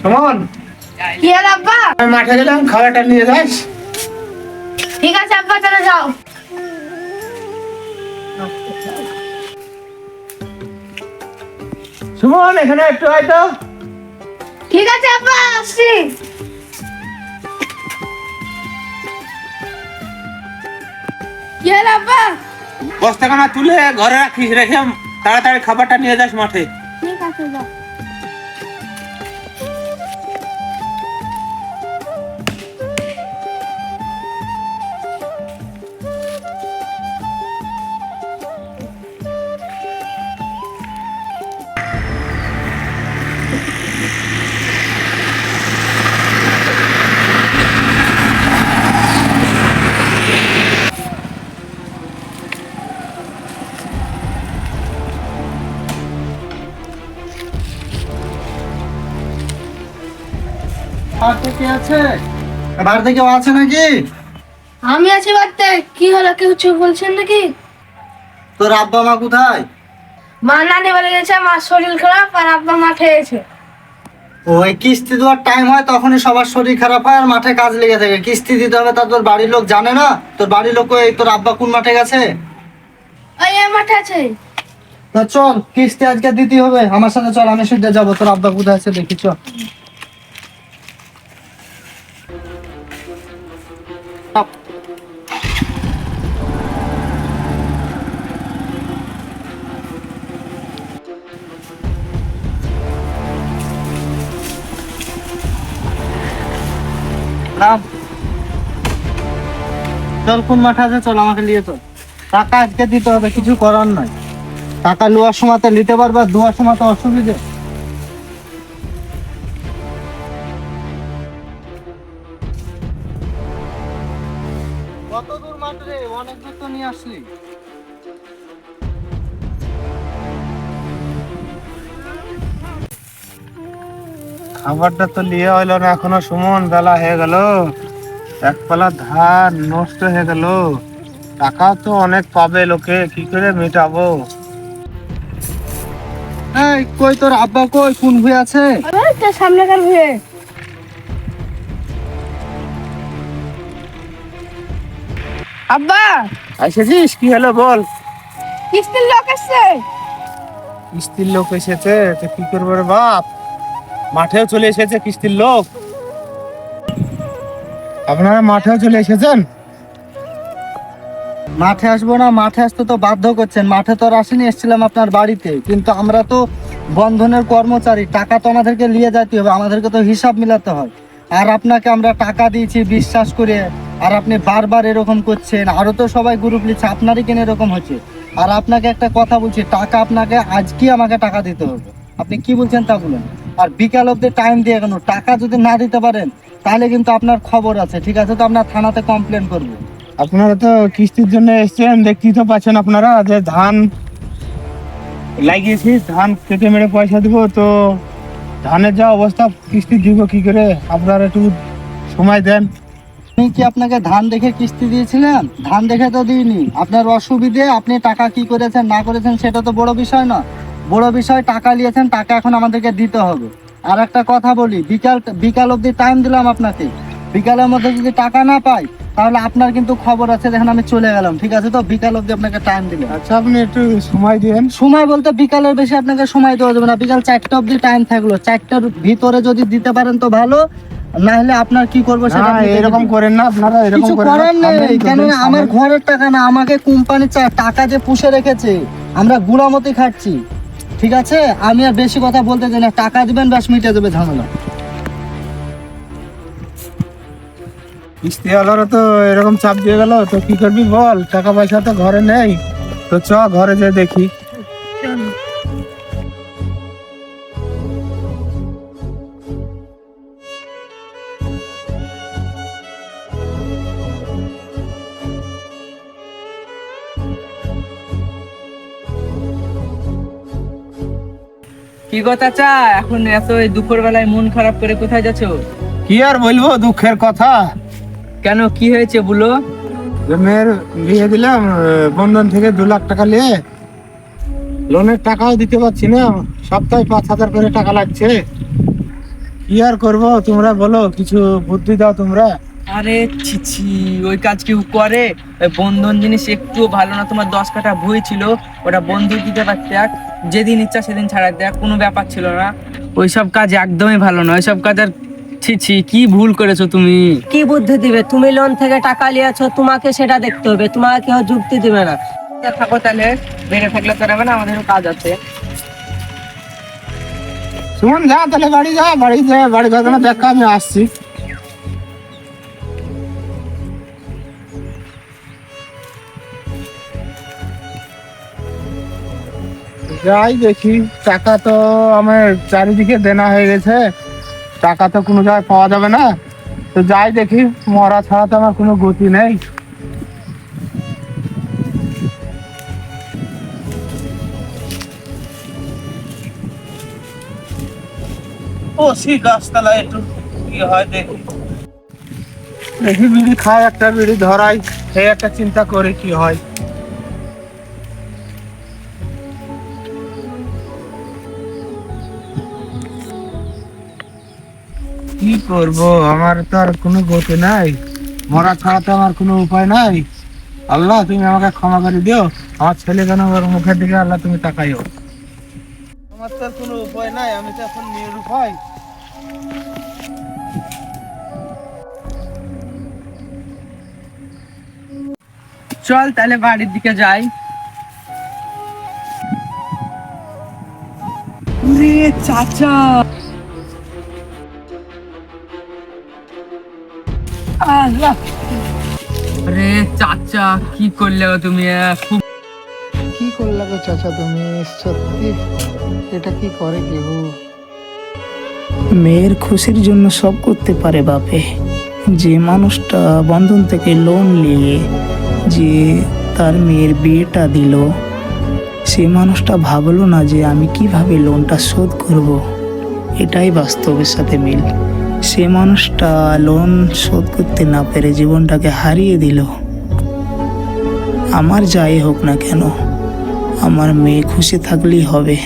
সুমন কি হলো আব্বা? আমি মাঠে গেলাম খাবারটা নিয়ে যাস। ঠিক আছে আব্বা চলে যাও। সুমন এখানে একটু হয়তো ঠিক আছে আব্বা আসছি। কি হলো আব্বা? বস্তা কানা তুলে ঘরে রাখিস রেখে তাড়াতাড়ি খাবারটা নিয়ে যাস মাঠে। ঠিক আছে যাও। বাড়িতে কে আছে? বাড়িতে কেউ আছে নাকি? আমি আছি বাড়িতে। কি হলো কেউ চুপ বলছেন নাকি? তোর আব্বা মা কোথায়? মা নানি বলে গেছে মার শরীর খারাপ আর আব্বা মাঠে গেছে ওই কিস্তি দেওয়ার টাইম হয় তখনই সবার শরীর খারাপ হয় আর মাঠে কাজ লেগে থাকে। কিস্তি দিতে হবে তা তোর বাড়ির লোক জানে না? তোর বাড়ির লোক এই তোর আব্বা কোন মাঠে গেছে? ওই এ মাঠে আছে। তা চল কিস্তি আজকে দিতে হবে। আমার সাথে চল আমি সুদ্ধে যাব। তোর আব্বা কোথায় আছে দেখি চল। রাম। চল কোন মাঠে আছে, চল আমাকে নিয়ে চল। টাকা আজকে দিতে হবে, কিছু করার নাই। টাকা লোয়ার সময় তো নিতে পারবে আর দেওয়ার সময় তো অসুবিধে। কত দূর মাঠ রে অনেক দূর তো নিয়ে আসলি। খাবারটা তো নিয়ে হইল না এখনও সুমন বেলা হয়ে গেল। এক পালা ধান নষ্ট হয়ে গেল। টাকা তো অনেক পাবে লোকে কি করে মেটাবো? এই কই তোর আব্বা কই? কোন ভুই আছে? ওই তো সামনেকার আব্বা! এসেছিস? কি হলো বল? কিস্তির লোক এসছে। কিস্তির লোক এসেছে? তো কি করব রে বাপ? মাঠেও চলে এসেছে কিস্তির লোক? আপনারা মাঠেও চলে এসেছেন? মাঠে আসব না মাঠে আসতে তো বাধ্য করছেন। মাঠে তো আর আসেনি এসেছিলাম আপনার বাড়িতে। কিন্তু আমরা তো বন্ধনের কর্মচারী টাকা তো আমাদেরকে নিয়ে যেতে হবে আমাদেরকে তো হিসাব মিলাতে হয়। আর আপনাকে আমরা টাকা দিয়েছি বিশ্বাস করে আর আপনি বারবার এরকম করছেন আরও তো সবাই গ্রুপ নিচ্ছে, আপনারই কেন এরকম হচ্ছে? আর আপনাকে একটা কথা বলছি, টাকা আপনাকে আজকে আমাকে টাকা দিতে হবে। আপনি কি বলছেন তা বলুন। আর বিকাল অব্দি টাইম দিয়ে কেন টাকা যদি না দিতে পারেন, তাহলে কিন্তু আপনার খবর আছে, ঠিক আছে? তো আপনার থানাতে কমপ্লেন করব। আপনারা তো কিস্তির জন্য এসেছেন, দেখতেই তো পাচ্ছেন আপনারা যে ধান লাগিয়েছি, ধান কেটে মেরে পয়সা দিব, তো ধানের যা অবস্থা কিস্তি দিব কি করে আপনারা একটু সময় দেন? আমি কি আপনাকে ধান দেখে কিস্তি দিয়েছিলাম ধান দেখে তো দিইনি। আপনার অসুবিধে আপনি টাকা কি করেছেন না করেছেন সেটা তো বড় বিষয় না বড় বিষয় টাকা নিয়েছেন টাকা এখন আমাদেরকে দিতে হবে। আর একটা কথা বলি বিকাল বিকাল অবধি টাইম দিলাম আপনাকে। বিকালের মধ্যে যদি টাকা না পাই তাহলে আপনার কিন্তু খবর আছে দেখেন আমি চলে গেলাম ঠিক আছে? তো বিকাল অবধি আপনাকে টাইম দিলে আচ্ছা আপনি একটু সময় দিন সময় বলতে বিকালের বেশি আপনাকে সময় দেওয়া যাবে না। বিকাল চারটা অবধি টাইম থাকল। চারটার ভিতরে যদি দিতে পারেন তো ভালো। না হলে আপনার কি করব সেটা আপনি এরকম করেন না আপনারা এরকম কিছু করেন না। নেই কেন আমার ঘরের টাকা না আমাকে কোম্পানি টাকা যে পুষে রেখেছে আমরা গুড়ামতি খাচ্ছি। ঠিক আছে? আমি আর বেশি কথা বলতে চাই না টাকা দিবেন ব্যাস মিটে যাবে ঝামেলা। কিস্তিওয়ালারা তো এরকম চাপ দিয়ে গেল তো কি করবি বল টাকা পয়সা তো ঘরে নেই। তো চ ঘরে যে দেখি। কি কথা চা? এখন এত এই দুপুর বেলায় মন খারাপ করে কোথায় যাচ্ছ? কি আর বলব দুঃখের কথা। কেন কি হয়েছে বলো? মেয়ের বিয়ে দিলাম বন্ধন থেকে দু লাখ টাকা নিয়ে। লোনের টাকাও দিতে পারছি না সপ্তাহে পাঁচ হাজার করে টাকা লাগছে। কি আর করব তোমরা বলো কিছু বুদ্ধি দাও তোমরা। আরে ছিছি ওই কাজ কেউ করে? বন্ধন জিনিস একটু ভালো না। তোমার দশ কাঠা বই ছিল ওটা বন্ধু দিতে পারতে এক যেদিন ইচ্ছা সেদিন ছাড়া দেখ কোনো ব্যাপার ছিল না। ওইসব কাজ একদমই ভালো না। ওইসব কাজ আর ছিছি কি ভুল করেছ তুমি? কি বুদ্ধি দিবে? তুমি লোন থেকে টাকা নিয়েছো তোমাকে সেটা দেখতে হবে। তোমাকে কেউ যুক্তি দিবে না। থাকো তাহলে। বেড়ে থাকলে তো হবে না আমাদেরও কাজ আছে। সুমন যা তাহলে বাড়ি যা বাড়ি যা বাড়ি ঘটনা দেখা আমি আসছি। যাই দেখি টাকা তো আমার চারিদিকে দেনা হয়ে গেছে। টাকা তো কোনো জায়গায় পাওয়া যাবে না। তো যাই দেখি মরা ছাড়া তো আমার কোনো গতি নেই। ও সি একটু কি হয় দেখি। দেখি বিড়ি খায় একটা বিড়ি ধরাই সেই একটা চিন্তা করে কি হয়। করব? আমার তো আর কোনো গতি নাই। মরা ছাড়া তো আমার কোনো উপায় নাই। আল্লাহ, তুমি আমাকে ক্ষমা করে দিও। আমার ছেলে কেন আমার মুখের দিকে আল্লাহ তুমি তাকাইও। আমার তো কোনো উপায় নাই, আমি তো এখন নিরুপায় চল তাহলে বাড়ির দিকে যাই। চাচা! আরে চাচা কি করলে তুমি? খুব কি করলা গো চাচা তুমি? সত্যি? এটা কি করে কেউ? মেয়ের খুশির জন্য সব করতে পারে বাপে। যে মানুষটা বন্ধন থেকে লোন নিয়ে যে তার মেয়ের বিয়েটা দিল সে মানুষটা ভাবলো না যে আমি কীভাবে লোনটা শোধ করব। এটাই বাস্তবের সাথে মিল। সে মানুষটা লোন শোধ করতে না পেরে জীবনটাকে হারিয়ে দিল। আমার যাই হোক না কেন, আমার মেয়ে খুশি থাকলেই হবে।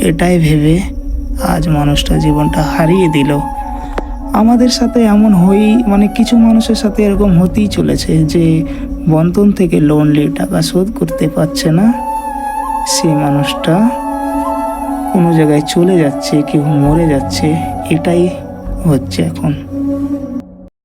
এটাই ভেবে আজ মানুষটা জীবনটা হারিয়ে দিল। আমাদের সাথে এমন হই মানে কিছু মানুষের সাথে এরকম হতেই চলেছে যে বন্ধন থেকে লোন নিয়ে টাকা শোধ করতে পারছে না। সে মানুষটা কোনো জায়গায় চলে যাচ্ছে, কেউ মরে যাচ্ছে, এটাই হচ্ছে এখন।